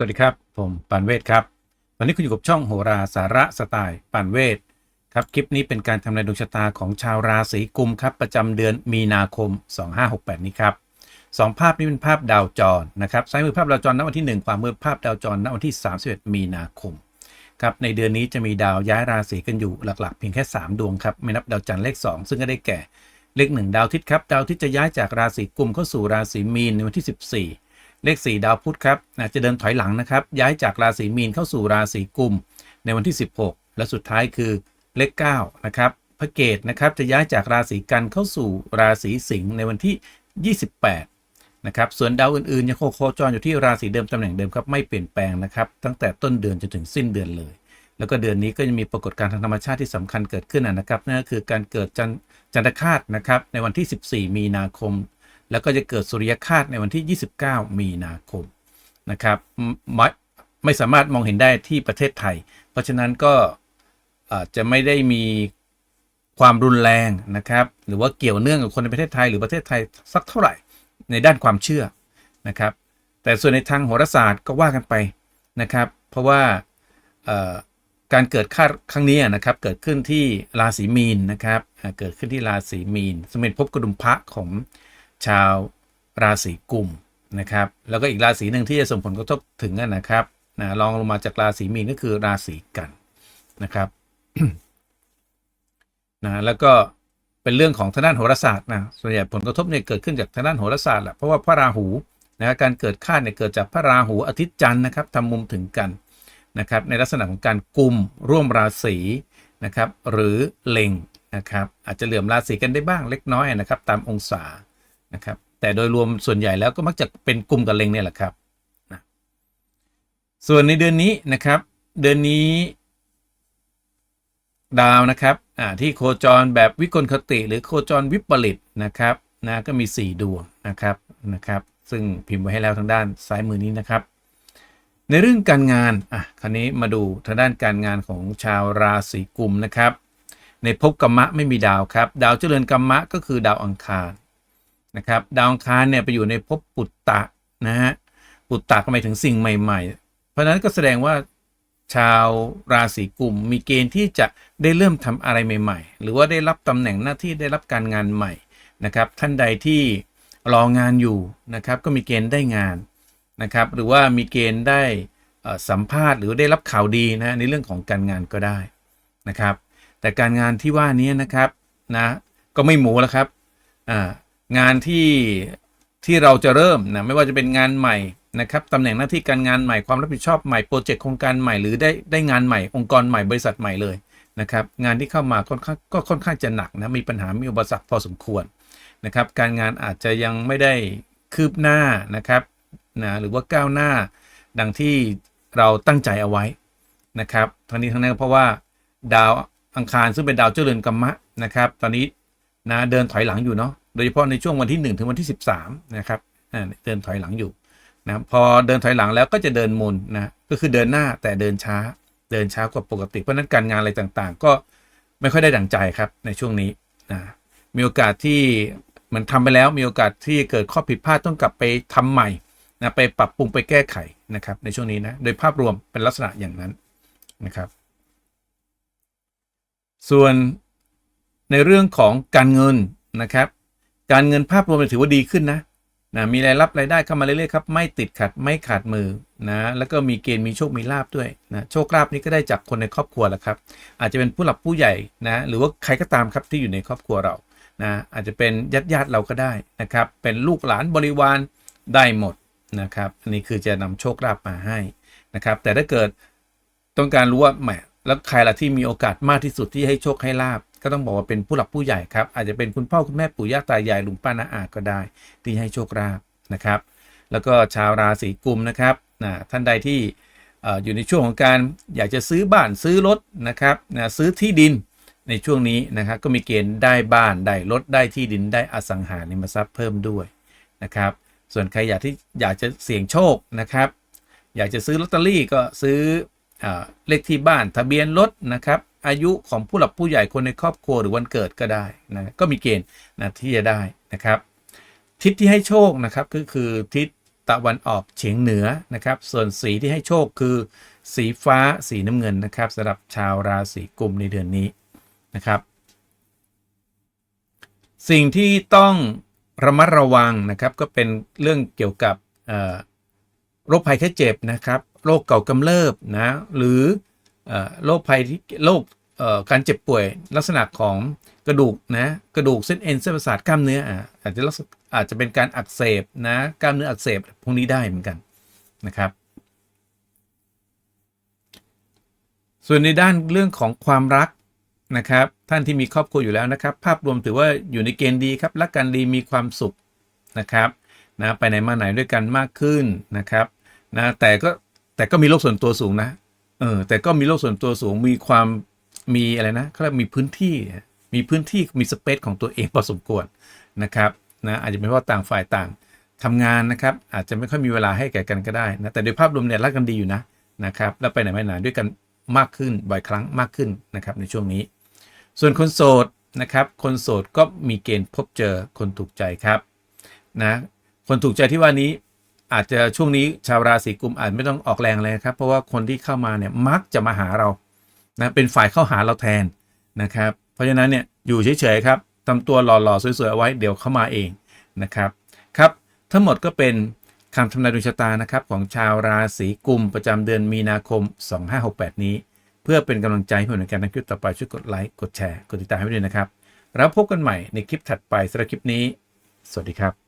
สวัสดีครับ ผมปานเวทครับ วันนี้คุณอยู่กับช่องโหราสาระสไตล์ปานเวทครับ คลิปนี้เป็นการทำนายดวงชะตาของชาวราศีกุมครับ ประจำเดือนมีนาคม 2568 นี้ครับสองภาพนี้เป็นภาพดาวจรนะครับซ้ายมือภาพดาวจรณวันที่ 1 ขวามือภาพดาวจรณวันที่ 31 มีนาคมครับในเดือนนี้จะมีดาวย้ายราศีกันอยู่หลักๆ เพียงแค่ 3 ดวงครับไม่นับดาวจันทร์เลข 2 ซึ่งก็ได้แก่เลข 1 ดาวอาทิตย์ครับดาวอาทิตย์จะย้ายจากราศีกุมเข้าสู่ราศีมีนในวันที่ 14 เลข 4 ดาวพุธครับจะเดินถอยหลังนะครับ ย้ายจากราศีมีนเข้าสู่ราศีกุม ในวันที่ 16 และสุดท้ายคือเลข9นะครับพระเกตนะครับจะย้ายจากราศีกันเข้าสู่ราศีสิงห์ในวันที่ 28 นะครับ ส่วนดาวอื่นๆยังโคจรอยู่ที่ราศีเดิมตำแหน่งเดิมครับไม่เปลี่ยนแปลงนะครับตั้งแต่ต้นเดือนจนถึงสิ้นเดือนเลย แล้วก็เดือนนี้ก็จะมีปรากฏการณ์ทางธรรมชาติที่สำคัญเกิดขึ้นนะครับนั่นก็คือการเกิดจันจันทคาตนะครับในวันที่ 14 มีนาคม แล้วก็จะเกิดสุริยคาสในวันที่ 29 มีนาคมนะครับไม่ไม่สามารถมองเห็นได้ที่ประเทศไทย เพราะฉะนั้นก็อาจจะไม่ได้มีความรุนแรงนะครับ หรือว่าเกี่ยวเนื่องกับคนในประเทศไทย หรือประเทศไทยสักเท่าไหร่ในด้านความเชื่อนะครับ แต่ส่วนในทางโหราศาสตร์ก็ว่ากันไปนะครับ เพราะว่าการเกิดคาดครั้งนี้นะครับ เกิดขึ้นที่ราศีมีนนะครับเกิดขึ้นที่ราศีมีนสมเด็จพบกระดุมพระของ ชาวราศีกุมนะครับ แล้วก็อีกราศีหนึ่งที่จะส่งผลกระทบถึงนั่นนะครับนะรองลงมาจากราศีมีนก็คือราศีกันนะครับนะแล้วก็เป็นเรื่องของทางด้านโหราศาสตร์นะส่วนใหญ่ผลกระทบเนี่ยเกิดขึ้นจากทางด้านโหราศาสตร์แหละเพราะว่าพระราหูนะการเกิดคาดเนี่ยเกิดจากพระราหูอาทิตย์จันทร์นะครับทำมุมถึงกันนะครับ ในลักษณะของการกุมร่วมราศีนะครับ หรือเล็งนะครับ อาจจะเหลื่อมราศีกันได้บ้างเล็กน้อยนะครับ ตามองศา นะครับ แต่โดยรวมส่วนใหญ่แล้วก็มักจะเป็นกลุ่มกับเล็งเนี่ยแหละครับนะส่วนในเดือนนี้นะครับ เดือนนี้ ดาวนะครับอ่าที่โคจรแบบวิกลคติ หรือโคจรวิปริตนะครับนะก็มี 4 ดวงนะครับนะครับ ซึ่งพิมพ์ไว้ให้แล้วทางด้านซ้ายมือนี้นะครับ ในเรื่องการงานอะคราวนี้มาดูทางด้านการงานของชาวราศีกุมนะครับ ในภพกรรมะไม่มีดาวครับ ดาวเจริญกรรมะก็คือดาวอังคาร นะครับดาวอังคารเนี่ยไปอยู่ในภพปุตตะนะฮะปุตตะก็หมายถึงสิ่งใหม่ ๆ เพราะฉะนั้นก็แสดงว่าชาวราศีกุม มีเกณฑ์ที่จะได้เริ่มทำอะไรใหม่ ๆ หรือว่าได้รับตำแหน่งหน้าที่ได้รับการงานใหม่นะครับ ท่านใดที่รองานอยู่นะครับ ก็มีเกณฑ์ได้งานนะครับ หรือว่ามีเกณฑ์ได้สัมภาษณ์หรือได้รับข่าวดีนะในเรื่องของการงานก็ได้นะครับ แต่การงานที่ว่านี้นะครับนะก็ไม่หมูแล้วครับอ่า งานที่ที่เราจะเริ่มนะไม่ว่าจะเป็นงานใหม่นะครับตำแหน่งหน้าที่การงานใหม่ความรับผิดชอบใหม่โปรเจกต์โครงการใหม่หรือได้ได้งานใหม่องค์กรใหม่บริษัทใหม่เลยนะครับงานที่เข้ามาค่อนข้างก็ค่อนข้างจะหนักนะมีปัญหามีอุปสรรคพอสมควรนะครับการงานอาจจะยังไม่ได้คืบหน้านะครับนะหรือว่าก้าวหน้าดังที่เราตั้งใจเอาไว้นะครับทั้งนี้ทั้งนั้นเพราะว่าดาวอังคารซึ่งเป็นดาวเจริญกรรมะนะครับ ตอนนี้นะเดินถอยหลังอยู่เนาะโดยเฉพาะในช่วงวันที่ 1 ถึงวันที่ 13 นะครับเดินถอยหลังอยู่นะพอเดินถอยหลังแล้วก็จะเดินมุนนะก็คือเดินหน้าแต่เดินช้า เดินช้ากว่าปกติ เพราะนั้นการงานอะไรต่างๆ ก็ไม่ค่อยได้ดั่งใจครับในช่วงนี้นะมีโอกาสที่มันทำไปแล้วมีโอกาสที่เกิดข้อผิดพลาดต้องกลับไปทำใหม่นะไปปรับปรุงไปแก้ไขนะครับ ในช่วงนี้นะโดยภาพรวมเป็นลักษณะอย่างนั้นนะครับ ส่วนในเรื่องของการเงินนะครับ การเงินภาพรวมถือว่าดีขึ้นนะนะมีรายรับรายได้เข้ามาเรื่อยๆครับไม่ติดขัดไม่ขาดมือนะแล้วก็มีเกณฑ์มีโชคมีลาบด้วยนะโชคลาภนี้ก็ได้จากคนในครอบครัวแหละครับ อาจจะเป็นผู้หลักผู้ใหญ่นะหรือว่าใครก็ตามครับที่อยู่ในครอบครัวเรานะอาจจะเป็นญาติญาติเราก็ได้นะครับ เป็นลูกหลานบริวารได้หมดนะครับอันนี้คือจะนำโชคลาภมาให้นะครับ แต่ถ้าเกิดต้องการรู้ว่าแหมแล้วใครล่ะที่มีโอกาสมากที่สุดที่ให้โชคให้ลาบ ก็ต้องบอกว่าเป็นผู้หลักผู้ใหญ่ครับ อาจจะเป็นคุณพ่อคุณแม่ปู่ย่าตายายลุงป้าน้าอาก็ได้ ที่ให้โชคลาภนะครับ แล้วก็ชาวราศีกุมนะครับนะท่านใดที่อยู่ในช่วงของการอยากจะซื้อบ้านซื้อรถนะครับนะซื้อที่ดินในช่วงนี้นะครับก็มีเกณฑ์ได้บ้านได้รถได้ที่ดินได้อสังหาริมทรัพย์เพิ่มด้วยนะครับ ส่วนใครอยากที่อยากจะเสี่ยงโชคนะครับ อยากจะซื้อลอตเตอรี่ก็ซื้ออเลขที่บ้านทะเบียนรถนะครับ อายุของผู้หลักผู้ใหญ่คนในครอบครัวหรือวันเกิดก็ได้นะก็มีเกณฑ์นะที่จะได้นะครับ ทิศที่ให้โชคนะครับก็คือทิศตะวันออกเฉียงเหนือนะครับ ส่วนสีที่ให้โชคคือ สีฟ้าสีน้ำเงินนะครับสำหรับชาวราศีกุมในเดือนนี้นะครับ สิ่งที่ต้องระมัดระวังนะครับ ก็เป็นเรื่องเกี่ยวกับโรคภัยแค่เจ็บนะครับโรคเก่ากำเริบนะหรือ โรคภัยที่โรคการเจ็บป่วยลักษณะของกระดูกนะกระดูกเส้นเอ็นเส้นประสาทกล้ามเนื้ออาจจะอาจจะเป็นการอักเสบนะกล้ามเนื้ออักเสบพวกนี้ได้เหมือนกันนะครับส่วนในด้านเรื่องของความรักนะครับ ท่านที่มีครอบครัวอยู่แล้วนะครับ ภาพรวมถือว่าอยู่ในเกณฑ์ดีครับ รักกันดีมีความสุขนะครับนะไปไหนมาไหนด้วยกันมากขึ้นนะครับนะแต่ก็แต่ก็มีโลกส่วนตัวสูงนะ เออแต่ก็มีโลกส่วนตัวสูงมีความมีอะไรนะเขาเรียกมีพื้นที่มีพื้นที่มีสเปซของตัวเองพอสมควรนะครับนะอาจจะเป็นเพราะต่างฝ่ายต่างทำงานนะครับ อาจจะไม่ค่อยมีเวลาให้แก่กันก็ได้นะแต่โดยภาพรวมเนี่ยรักกันดีอยู่นะนะครับ แล้วไปไหนมาไหนด้วยกันมากขึ้นบ่อยครั้งมากขึ้นนะครับในช่วงนี้ ส่วนคนโสดนะครับ คนโสดก็มีเกณฑ์พบเจอคนถูกใจครับนะคนถูกใจที่ว่านี้ อาจจะช่วงนี้ชาวราศีกุมอาจไม่ต้องออกแรงเลยครับ เพราะว่าคนที่เข้ามาเนี่ยมักจะมาหาเรานะเป็นฝ่ายเข้าหาเราแทนนะครับ เพราะฉะนั้นเนี่ยอยู่เฉยๆครับทำตัวหล่อๆสวยๆเอาไว้เดี๋ยวเข้ามาเองนะครับครับทั้งหมดก็เป็นคำทำนายดวงชะตานะครับของชาวราศีกุมประจำเดือนมีนาคม 2568 นี้ เพื่อเป็นกำลังใจให้ผมในการทำคลิปต่อไปช่วยกดไลค์กดแชร์กดติดตามให้ด้วยนะครับ แล้วพบกันใหม่ในคลิปถัดไปสำหรับคลิปนี้ สวัสดีครับ